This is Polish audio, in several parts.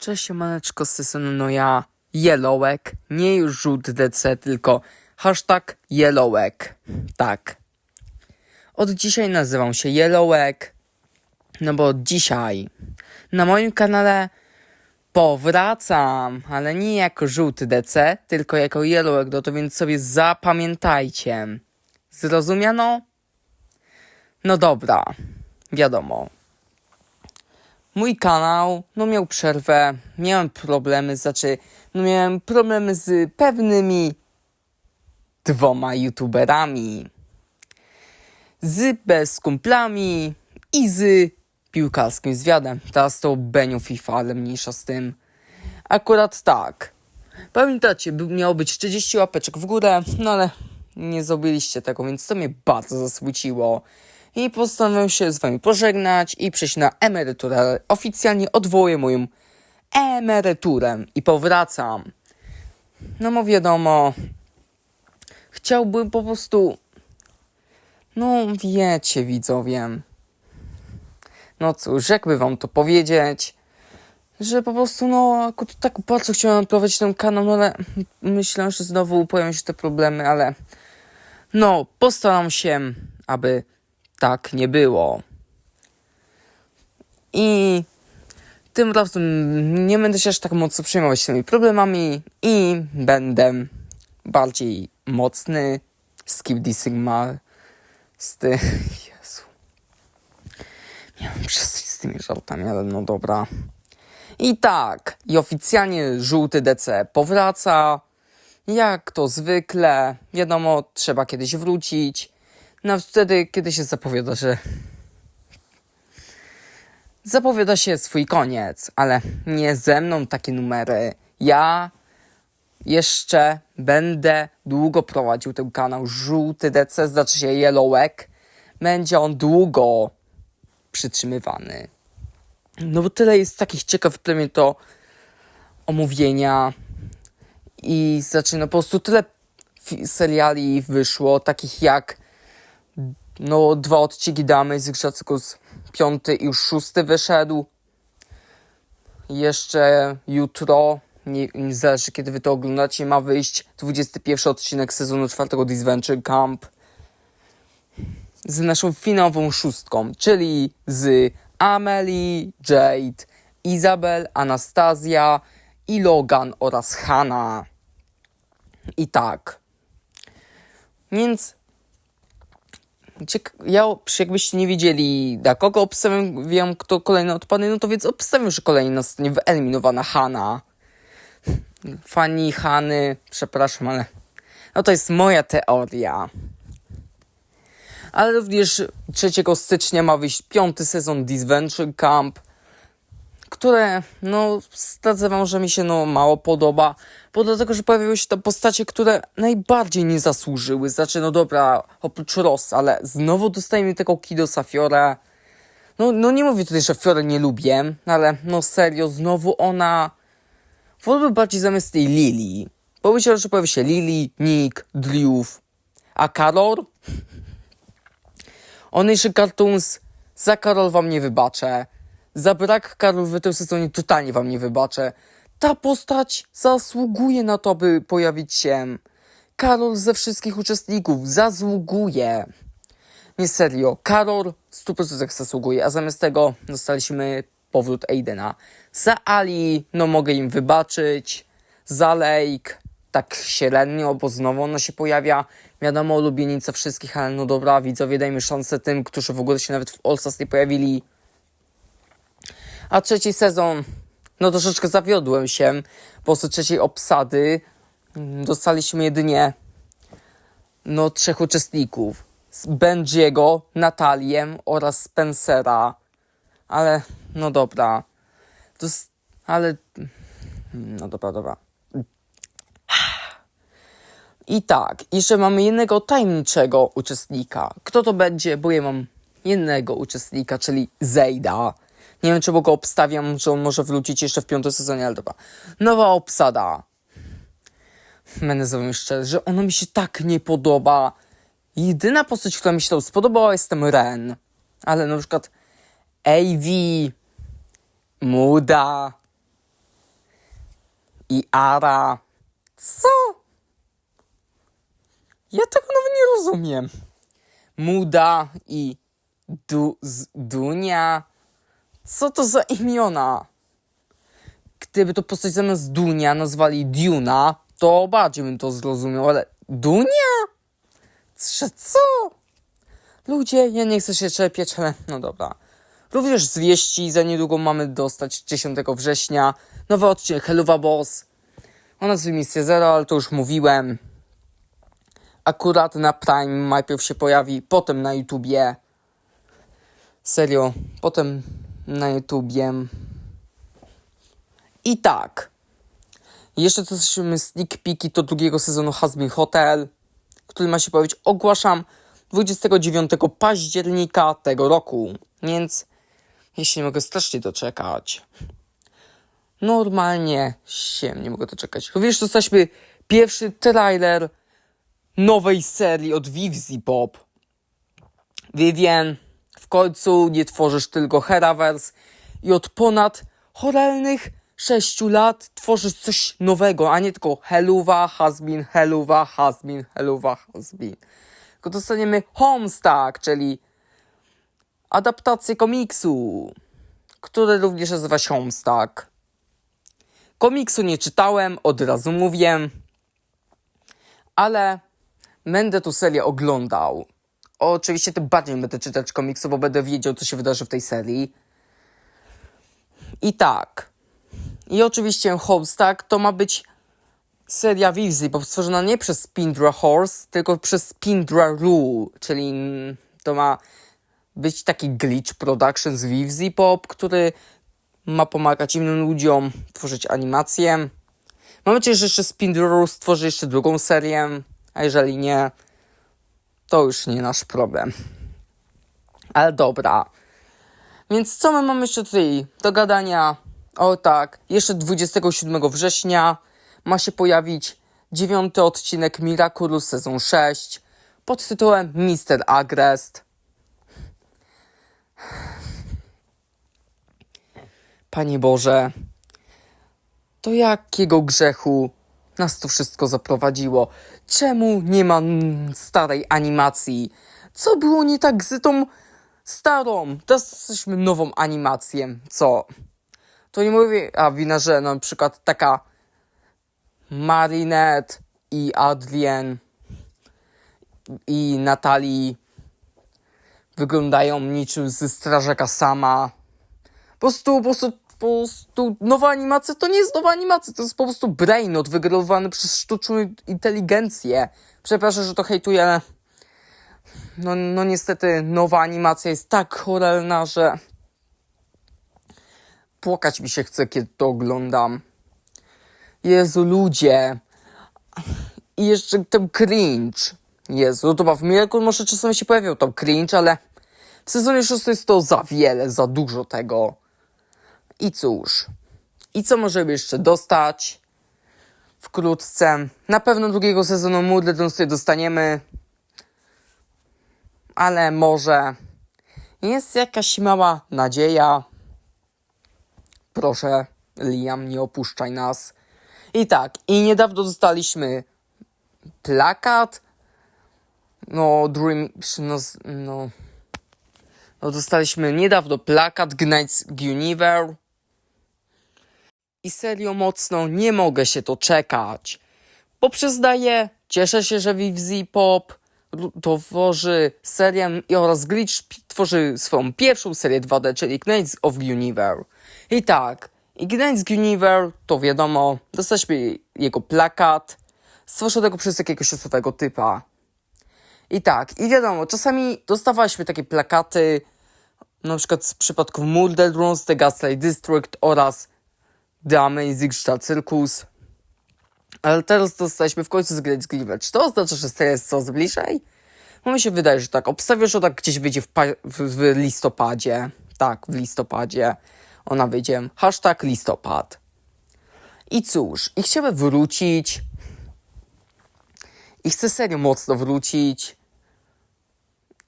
Cześć, maneczko z no ja, Yellowek, nie już żółty DC, tylko hashtag Yellowek, tak. Od dzisiaj nazywam się Yellowek, no bo dzisiaj na moim kanale powracam, ale nie jako żółty DC, tylko jako Yellowek, no to więc sobie zapamiętajcie. Zrozumiano? No dobra, wiadomo. Mój kanał, no miał przerwę, miałem problemy, znaczy, no miałem problemy z pewnymi dwoma youtuberami. Z bez kumplami i z piłkarskim zwiadem. Teraz to Beniu FIFA, ale mniejsza z tym. Akurat tak. Pamiętacie, miało być 40 łapeczek w górę, no ale nie zrobiliście tego, więc to mnie bardzo zasmuciło. I postanowiłem się z wami pożegnać i przejść na emeryturę. Oficjalnie odwołuję moją emeryturę i powracam. No bo wiadomo, chciałbym po prostu, no wiecie widzowie, no cóż, jakby wam to powiedzieć, że po prostu, no, akurat tak bardzo chciałem prowadzić ten kanał, no ale myślę, że znowu pojawią się te problemy, ale no, postaram się, aby tak nie było. I tym razem nie będę się aż tak mocno przejmować tymi problemami i będę bardziej mocny. Skip the Sigmar. Z ty... Jezu. Miałem przestać z tymi żartami, ale no dobra. I tak, i oficjalnie żółty DC powraca. Jak to zwykle, wiadomo, trzeba kiedyś wrócić. No wtedy, kiedy się zapowiada, że. Zapowiada się swój koniec, ale nie ze mną takie numery. Ja jeszcze będę długo prowadził ten kanał. Żółty DC, znaczy się Yellowek. Będzie on długo przytrzymywany. No bo tyle jest takich ciekawych plemię to omówienia i zaczyna po prostu tyle seriali wyszło, takich jak no dwa odcinki damy z Grzacykus piąty i już szósty wyszedł. Jeszcze jutro, nie, nie zależy kiedy wy to oglądacie, ma wyjść 21 odcinek sezonu czwartego Disventure Camp z naszą finałową szóstką, czyli z Amelie, Jade, Izabel, Anastazja i Logan oraz Hannah. I tak. Więc ja, jakbyście nie wiedzieli, na kogo obstawiam, wiem, kto kolejny odpadnie, no to więc obstawiam, że kolejna zostanie wyeliminowana Hanna. Fani Hany, przepraszam, ale no to jest moja teoria. Ale również 3 stycznia ma wyjść piąty sezon Disventure Camp, które, no, zdradzę wam, że mi się, no, mało podoba, bo dlatego, że pojawiły się tam postacie, które najbardziej nie zasłużyły. Znaczy, no dobra, oprócz Ross, ale znowu dostajemy tego Kidosa Fiore. No, no nie mówię tutaj, że Fiore nie lubię, ale no serio, znowu ona... Wolałbym bardziej zamiast tej Lili. Bo myślałem, że pojawi się Lili, Nick, Drew, a Karol? Onyszy Cartoons, za Karol wam nie wybaczę. Za brak Karol w tym sezonie totalnie wam nie wybaczę. Ta postać zasługuje na to, by pojawić się. Karol ze wszystkich uczestników zasługuje. Nie serio, Karol 100% zasługuje, a zamiast tego dostaliśmy powrót Aidena. Za Ali, no mogę im wybaczyć. Za Lake, tak średnio, bo znowu ona się pojawia. Wiadomo, ulubienica wszystkich, ale no dobra, widzowie, dajmy szansę tym, którzy w ogóle się nawet w All Stars nie pojawili. A trzeci sezon, no troszeczkę zawiodłem się. Po prostu trzeciej obsady mm, dostaliśmy jedynie no trzech uczestników. Benjiego, Natalię oraz Spencera. Ale, no dobra. To jest, ale, no dobra, dobra. I tak, jeszcze mamy jednego tajemniczego uczestnika. Kto to będzie? Bo ja mam jednego uczestnika, czyli Zejda. Nie wiem, czemu go obstawiam, że on może wrócić jeszcze w piątym sezonie, ale dobra. Nowa obsada. Będę z szczery, że ono mi się tak nie podoba. Jedyna postać, która mi się to spodobała, jestem Ren. Ale na przykład AV, Muda, i Ara. Co? Ja tego nawet nie rozumiem. Muda i du, z, Dunia. Co to za imiona? Gdyby to postać zamiast Dunia nazwali Duna, to bardziej bym to zrozumiał, ale Dunia? Że co? Ludzie, ja nie chcę się czepiać, ale no dobra. Również z wieści za niedługo mamy dostać 10 września nowy odcinek Helluva Boss o nazwie Misja Zero, ale to już mówiłem. Akurat na Prime najpierw się pojawi, potem na YouTubie. Serio, potem na YouTubie. I tak. Jeszcze jesteśmy sneak peeki do drugiego sezonu Hasbin Hotel, który ma się pojawić, ogłaszam 29 października tego roku. Więc się nie mogę strasznie doczekać. Normalnie się nie mogę doczekać. Również dostaliśmy pierwszy trailer nowej serii od Vivzi Pop. Vivien, końcu nie tworzysz tylko Heraverse i od ponad horrelnych 6 lat tworzysz coś nowego, a nie tylko Helluva, Hasbin, Helluva, Hasbin, Helluva, Hasbin. Tylko dostaniemy Homestuck, czyli adaptację komiksu, który również nazywa się Homestuck. Komiksu nie czytałem, od razu mówię, ale będę tu serię oglądał. Oczywiście tym bardziej będę czytać komiksu, bo będę wiedział, co się wydarzy w tej serii. I tak. I oczywiście Homestuck to ma być seria Vivzy, bo stworzona nie przez Spindra Horse, tylko przez Spindra Rule, czyli to ma być taki glitch production z Vivzy Pop, który ma pomagać innym ludziom tworzyć animacje. Mam nadzieję, że jeszcze Spindra Rule stworzy jeszcze drugą serię, a jeżeli nie, to już nie nasz problem. Ale dobra. Więc co my mamy jeszcze tutaj do gadania? O tak, jeszcze 27 września ma się pojawić dziewiąty odcinek Miraculous sezon 6 pod tytułem Mister Agrest. Panie Boże, do jakiego grzechu nas to wszystko zaprowadziło? Czemu nie ma starej animacji? Co było nie tak z tą starą? Teraz jesteśmy nową animację. Co? To nie mówię, a wina, że na przykład taka Marinette i Adrien i Natalii wyglądają niczym ze Strażaka Sama. Po prostu, po prostu, prostu nowa animacja to nie jest nowa animacja, to jest po prostu brainot wygenerowany przez sztuczną inteligencję. Przepraszam, że to hejtuję, ale no, no niestety nowa animacja jest tak horrelna, że płakać mi się chce, kiedy to oglądam. Jezu, ludzie. I jeszcze ten cringe. Jezu, no to w Miracle może czasami się pojawiał tam cringe, ale w sezonie 6 jest to za wiele, za dużo tego. I cóż. I co możemy jeszcze dostać? Wkrótce. Na pewno drugiego sezonu Moodle sobie dostaniemy. Ale może jest jakaś mała nadzieja. Proszę, Liam, nie opuszczaj nas. I tak, i niedawno dostaliśmy plakat. No, Dream. No, no, no dostaliśmy niedawno plakat Gnights Guinevere. I serio mocno nie mogę się to czekać. Bo cieszę się, że Vivzi Pop tworzy serię oraz Glitch tworzy swoją pierwszą serię 2D, czyli Knights of Guinevere. I tak, i Knights Guinevere, to wiadomo, dostaliśmy jego plakat, stworzonego przez jakiegoś osobowego typa. I tak, i wiadomo, czasami dostawaliśmy takie plakaty, na przykład z przypadku Murder Runs, The Gaslight District oraz The Amazing Star Circus. Ale teraz dostaliśmy w końcu z Great Guinevere. Czy to oznacza, że seria jest coraz bliżej? No mi się wydaje, że tak. Obstawiam, że tak gdzieś wyjdzie w, w, w listopadzie. Tak, w listopadzie. Ona wyjdzie. Hashtag listopad. I cóż, i chciałem wrócić. I chcę serio mocno wrócić.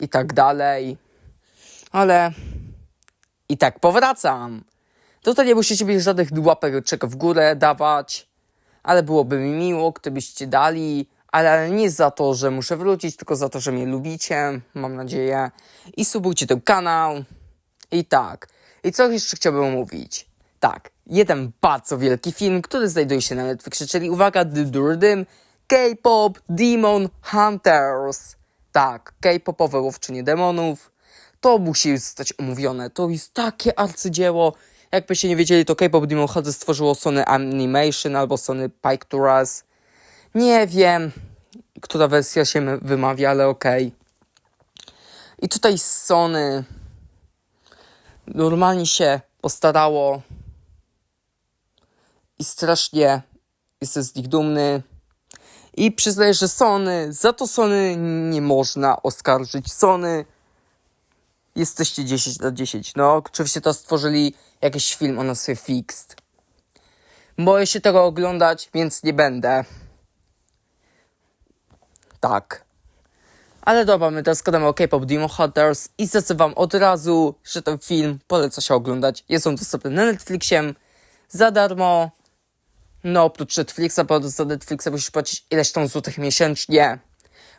I tak dalej. Ale i tak powracam. Tutaj nie musicie mieć żadnych łapek w górę dawać. ale byłoby mi miło, gdybyście dali, ale nie za to, że muszę wrócić, tylko za to, że mnie lubicie, mam nadzieję. I subujcie ten kanał. I tak. I co jeszcze chciałbym mówić? Tak, jeden bardzo wielki film, który znajduje się na Netflixie, czyli uwaga, dym, K-pop Demon Hunters. Tak, K-popowe łowczynie demonów. To musi zostać omówione. To jest takie arcydzieło. Jakbyście nie wiedzieli, to K-pop Demon Hunters stworzyło Sony Animation albo Sony Pictures. Nie wiem, która wersja się wymawia, ale okej. I tutaj Sony normalnie się postarało i strasznie jestem z nich dumny. I przyznaję, że Sony, za to Sony nie można oskarżyć. Sony jesteście 10 na 10. No, oczywiście to stworzyli jakiś film o nazwie Fixed. Boję się tego oglądać, więc nie będę. Tak. Ale dobra, my teraz gadamy o K-pop Demon Hunters i wam od razu, że ten film poleca się oglądać. Jest on dostępny na Netflixie za darmo. No, oprócz Netflixa, bo za Netflixa musisz płacić ileś tam złotych miesięcznie.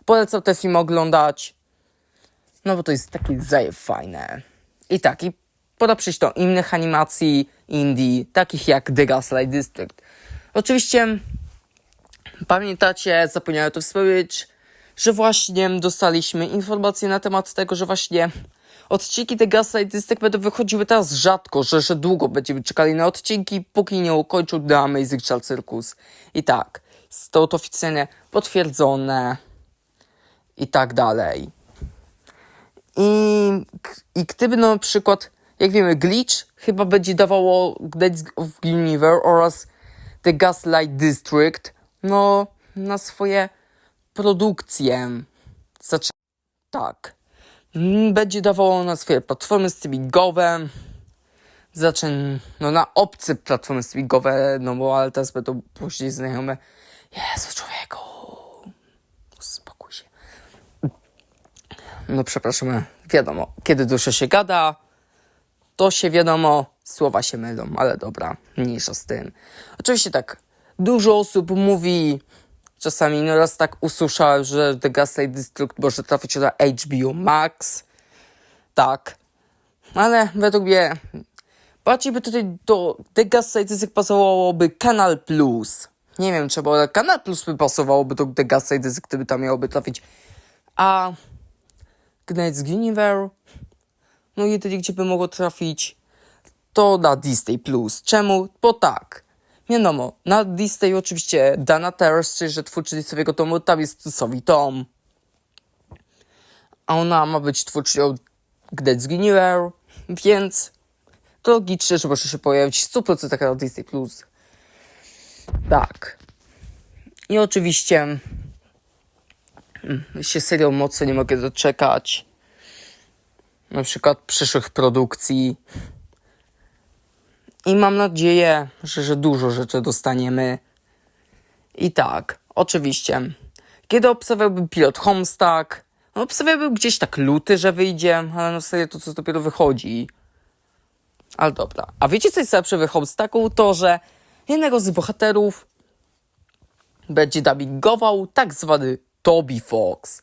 Polecam ten film oglądać. No, bo to jest takie zajew fajne. I tak, i pora przejść do innych animacji indie, takich jak The Gaslight District. Oczywiście Pamiętacie, zapomniałem to wspomnieć, że właśnie dostaliśmy informację na temat tego, że właśnie odcinki The Gaslight District będą wychodziły teraz rzadko, że, że długo będziemy czekali na odcinki, póki nie ukończą The Amazing Child Circus. I tak, jest to oficjalnie potwierdzone i tak dalej. I, I gdyby na przykład, jak wiemy, Glitch chyba będzie dawało Days of Universe oraz The Gaslight District, no, na swoje produkcje. Zaczę... Tak. Mm, Będzie dawało na swoje platformy streamingowe. Zaczę... No, na obce platformy streamingowe, no bo ale teraz będą później znajome. Jezu, człowieku. Spokój się. No, przepraszam, wiadomo, kiedy dusza się gada, to się wiadomo, słowa się mylą, ale dobra, mniejsza z tym. Oczywiście tak, dużo osób mówi, czasami no raz tak usłyszałem, że The Gaslight District może trafić na HBO Max. Tak. Ale według mnie bardziej by tutaj do The Gaslight District pasowałoby Kanal Plus. Nie wiem czemu, ale Kanal Plus by pasowałoby do The Gaslight District, gdyby tam miałoby trafić. A Gnats Universe, no jedynie gdzie by mogło trafić, to na Disney Plus. Czemu? Bo tak. Wiadomo, na Disney oczywiście Dana Terrace, czyli że twórczyni Sowiego Tomu, tam jest Sowi Tom. A ona ma być twórczynią Gnats Universe, więc to logicznie, że może się pojawić 100% na Disney Plus. Tak. I oczywiście się serial mocno nie mogę doczekać. Na przykład przyszłych produkcji. I mam nadzieję, że, że dużo rzeczy dostaniemy. I tak, oczywiście. Kiedy obstawiałbym pilot Homestuck, no obstawiałbym gdzieś tak luty, że wyjdzie, ale no serio to co dopiero wychodzi. Ale dobra. A wiecie co jest lepsze w Homestucku? To, że jednego z bohaterów będzie dubbingował tak zwany Toby Fox.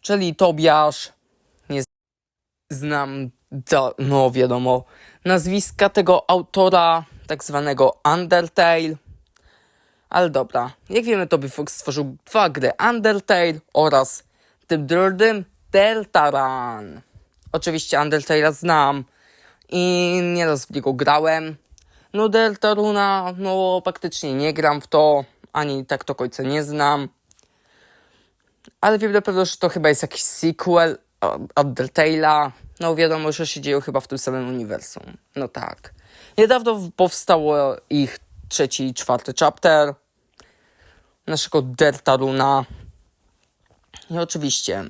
Czyli Tobiasz. Nie znam, no wiadomo, nazwiska tego autora, tak zwanego Undertale. Ale dobra, jak wiemy, Toby Fox stworzył dwa gry Undertale oraz tym drugim Deltaran. Oczywiście Undertale'a znam i nieraz w niego grałem. No Deltaruna, no praktycznie nie gram w to, ani tak do końca nie znam. Ale wiem na pewno, że to chyba jest jakiś sequel Undertale'a. No wiadomo, że się dzieją chyba w tym samym uniwersum. No tak. Niedawno powstało ich trzeci i czwarty chapter naszego Deltaruna. I oczywiście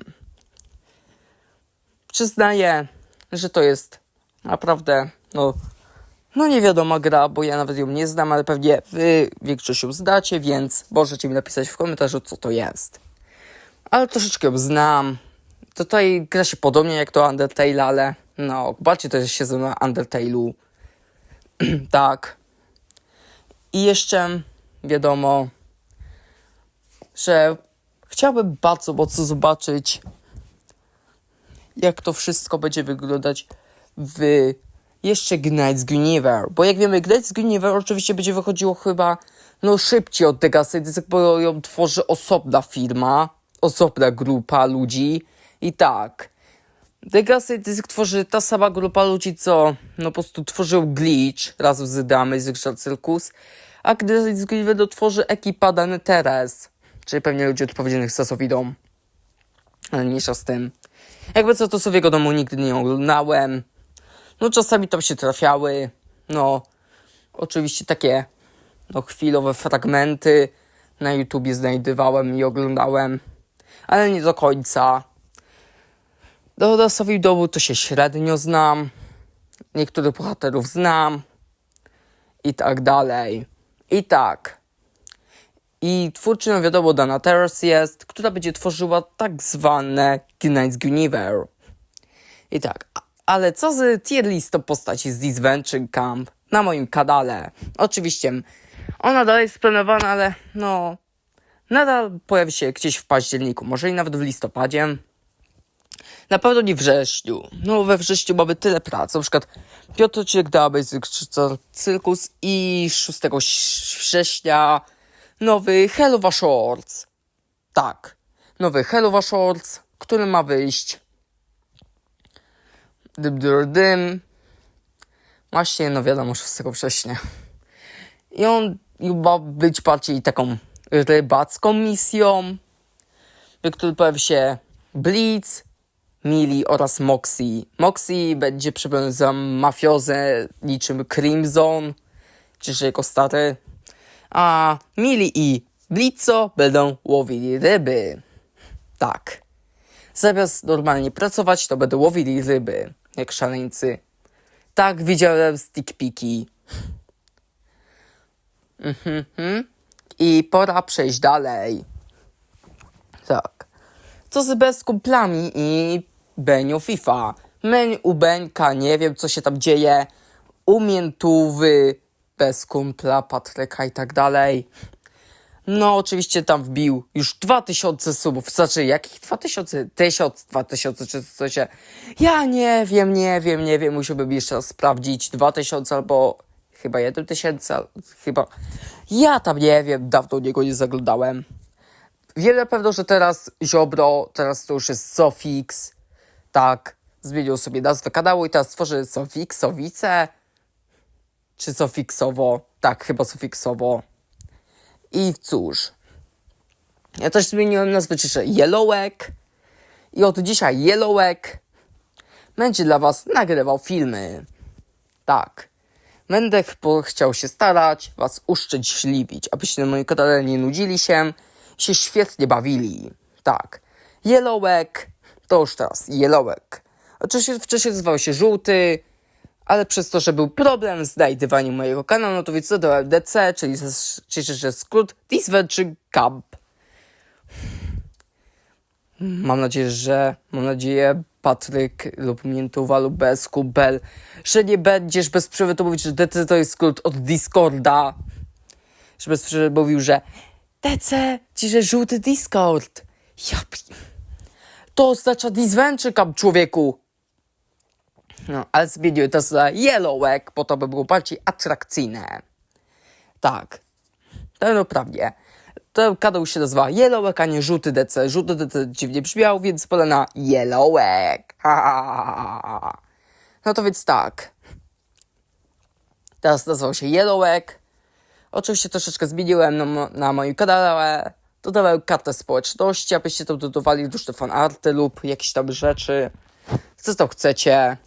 przyznaję, że to jest naprawdę, no, no nie wiadoma gra, bo ja nawet ją nie znam, ale pewnie wy większość ją zdacie, więc możecie mi napisać w komentarzu, co to jest. Ale troszeczkę znam. Tutaj gra się podobnie jak to Undertale, ale no, bardziej to się na Undertale'u. tak. I jeszcze wiadomo, że chciałbym bardzo mocno zobaczyć, jak to wszystko będzie wyglądać w jeszcze Knights Guinevere. Bo jak wiemy, Knights Guinevere oczywiście będzie wychodziło chyba no szybciej od Degasy, bo ją tworzy osobna firma, osobna grupa ludzi i tak. Degasy Dysk tworzy ta sama grupa ludzi, co no po prostu tworzył Glitch razem z z Richard Circus, a gdy Guinevere tworzy ekipa Dany Teres, czyli pewnie ludzi odpowiedzialnych za Sofidą. Ale mniejsza z tym. Jakby co, to Sofiego domu nigdy nie oglądałem. No czasami tam się trafiały, no oczywiście takie no chwilowe fragmenty na YouTubie znajdowałem i oglądałem, ale nie do końca. Do Dasowi domu to się średnio znam, niektórych bohaterów znam i tak dalej. I tak. I twórczynią wiadomo Dana Terrace jest, która będzie tworzyła tak zwane Knights Guinevere. I tak, ale co z tier listą postaci z Disventure Camp na moim kanale? Oczywiście, ona dalej jest planowana, ale no, nadal pojawi się gdzieś w październiku, może i nawet w listopadzie. Na pewno nie wrześniu. No, we wrześniu mamy tyle pracy. Na przykład Piotr Odcinek Daby z Cyrkus i 6 września nowy Hellowa Shorts. Tak, nowy Hellowa Shorts, który ma wyjść dym, dym, dym. Właśnie, no wiadomo, 6 września. I on ma być bardziej taką rybacką misją, w której pojawi się Blitz, Mili oraz Moxie. Moxie będzie za mafiozę niczym Crimson, czy jego stary, a Mili i Blitzo będą łowili ryby. Tak. Zamiast normalnie pracować, to będą łowili ryby, jak szaleńcy. Tak, widziałem stickpiki. Mhm, mhm. I pora przejść dalej. Tak. Co z bez kumplami i Beniu FIFA? Meń u nie wiem co się tam dzieje. U Miętówy, bez kumpla, Patryka i tak dalej. No, oczywiście tam wbił już 2000 subów. Znaczy, jakich 2000? 1000, 2000 czy coś. Ja nie wiem, nie wiem, nie wiem. Musiałbym jeszcze raz sprawdzić. 2000 albo chyba 1000, al- chyba. Ja tam nie wiem, dawno niego nie zaglądałem. Wiem na pewno, że teraz Ziobro, teraz to już jest Sofix. Tak, zmienił sobie nazwę kanału i teraz tworzy Sofixowice. Czy Sofixowo? Tak, chyba Sofixowo. I cóż. Ja też zmieniłem nazwę cieszę Yellowek. I od dzisiaj Yellowek będzie dla Was nagrywał filmy. Tak. Będę ch- chciał się starać, Was uszczęśliwić, abyście na moim kanale nie nudzili się, się świetnie bawili. Tak. Yellowek to już teraz Yellowek. Oczywiście wcześniej nazywał się Żółty, ale przez to, że był problem z znajdywaniem mojego kanału, no to więc dodałem DC, czyli cieszę się skrót Disventure Camp. Mam nadzieję, że mam nadzieję Patryk lub Miętuwa lub bez Kubel, że nie będziesz bez przerwy mówić, że DC to jest skrót od Discorda. Że bez przerwy mówił, że DC, czyli że żółty Discord. Ja To oznacza Disventure Camp, człowieku. No, ale zmieniły to za Yellowek, po to by było bardziej atrakcyjne. Tak. To kanał się nazywa Yellowek, a nie Żółty DC. Żółty DC dziwnie brzmiał, więc pole na ha. No to więc tak. Teraz nazywał się Yellowek. Oczywiście troszeczkę zmieniłem na, na moim kanale. Dodałem kartę społeczności, abyście tam dodawali różne fanarty lub jakieś tam rzeczy. Co to chcecie.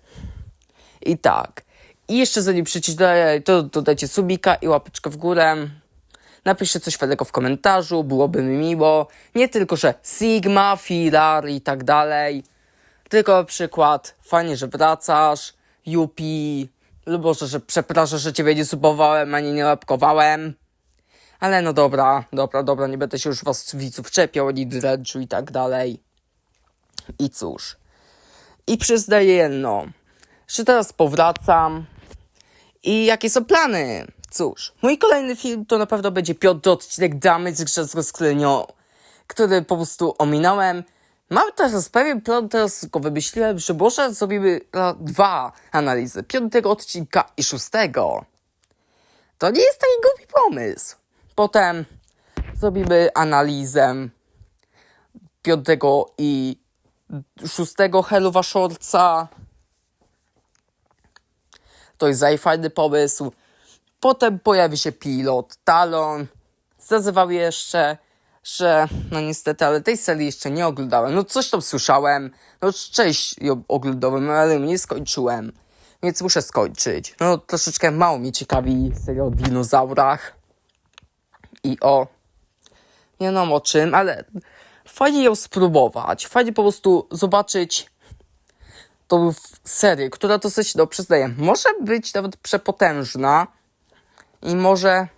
I tak. I jeszcze zanim przeczytacie, to dodajcie subika i łapeczkę w górę. Napiszcie coś fajnego w komentarzu, byłoby mi miło. Nie tylko, że Sigma, Filar i tak dalej. Tylko przykład, fajnie, że wracasz, Yupi, lub może, że przepraszam, że ciebie nie subowałem, ani nie łapkowałem. Ale no dobra, dobra, dobra, nie będę się już was widzów czepiał, ani dręczył i tak dalej. I cóż. I przyznaję jedno, że teraz powracam i jakie są plany? Cóż, mój kolejny film to na pewno będzie piąty odcinek Damy z Grze z Rozklenią, który po prostu ominąłem. Mam teraz pewien plan, teraz go wymyśliłem, że może zrobimy dwa analizy, piątego odcinka i szóstego. To nie jest taki głupi pomysł. Potem zrobimy analizę piątego i szóstego Helluwa Shortsa. To jest fajny pomysł. Potem pojawi się pilot Talon. Zazywał jeszcze, że no niestety, ale tej serii jeszcze nie oglądałem. No coś tam słyszałem. No część ją oglądałem, ale nie skończyłem. Więc muszę skończyć. No troszeczkę mało mnie ciekawi seria o dinozaurach. I o nie wiem o czym, ale fajnie ją spróbować. Fajnie po prostu zobaczyć tą serię, która dosyć, no przyznaję, może być nawet przepotężna i może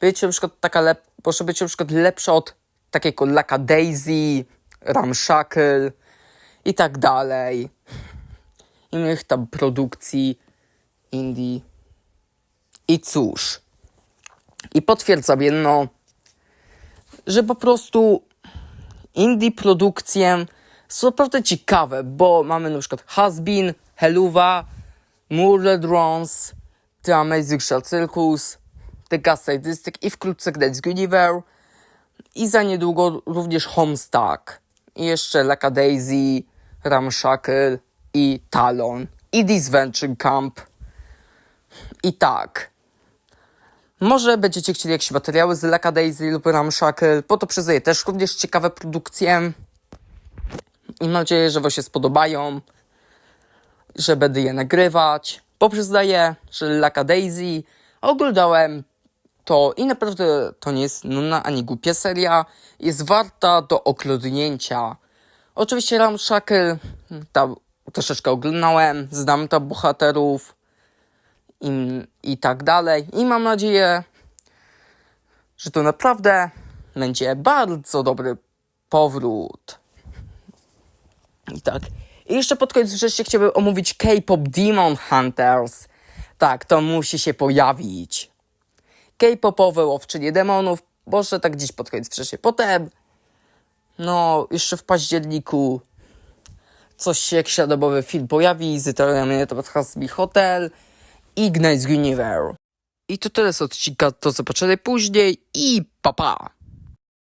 być na przykład taka lep- może być na przykład lepsza od takiego Laka Daisy, Ramshackle i tak dalej. Innych tam produkcji indie. I cóż. I potwierdzam jedno, że po prostu indie produkcje są naprawdę ciekawe, bo mamy na przykład Hasbin, Helluva, Murder Drones, The Amazing Shell Circus, The Gaslight District i wkrótce Gdańsk Gulliver i za niedługo również Homestuck i jeszcze Laka Daisy, Ramshackle i Talon i This Venture Camp i tak. Może będziecie chcieli jakieś materiały z Laka Daisy lub Ramshackle, po to przyznaję też również ciekawe produkcje. I mam nadzieję, że Wam się spodobają, że będę je nagrywać. Bo przyznaję, że Laka Daisy oglądałem to i naprawdę to nie jest nudna ani głupia seria. Jest warta do oglądnięcia. Oczywiście Ramshackle tam troszeczkę oglądałem, znam tam bohaterów i, i tak dalej. I mam nadzieję, że to naprawdę będzie bardzo dobry powrót. I tak. I jeszcze pod koniec wreszcie chciałbym omówić K-pop Demon Hunters. Tak, to musi się pojawić. K-popowe łowczynie demonów. Może tak gdzieś pod koniec wreszcie. Potem, no, jeszcze w październiku coś jak śladobowy film pojawi. Zytorami to Hasbi Hotel. Ignite Universe. I to tyle z odcinka, do zobaczenia później i pa pa!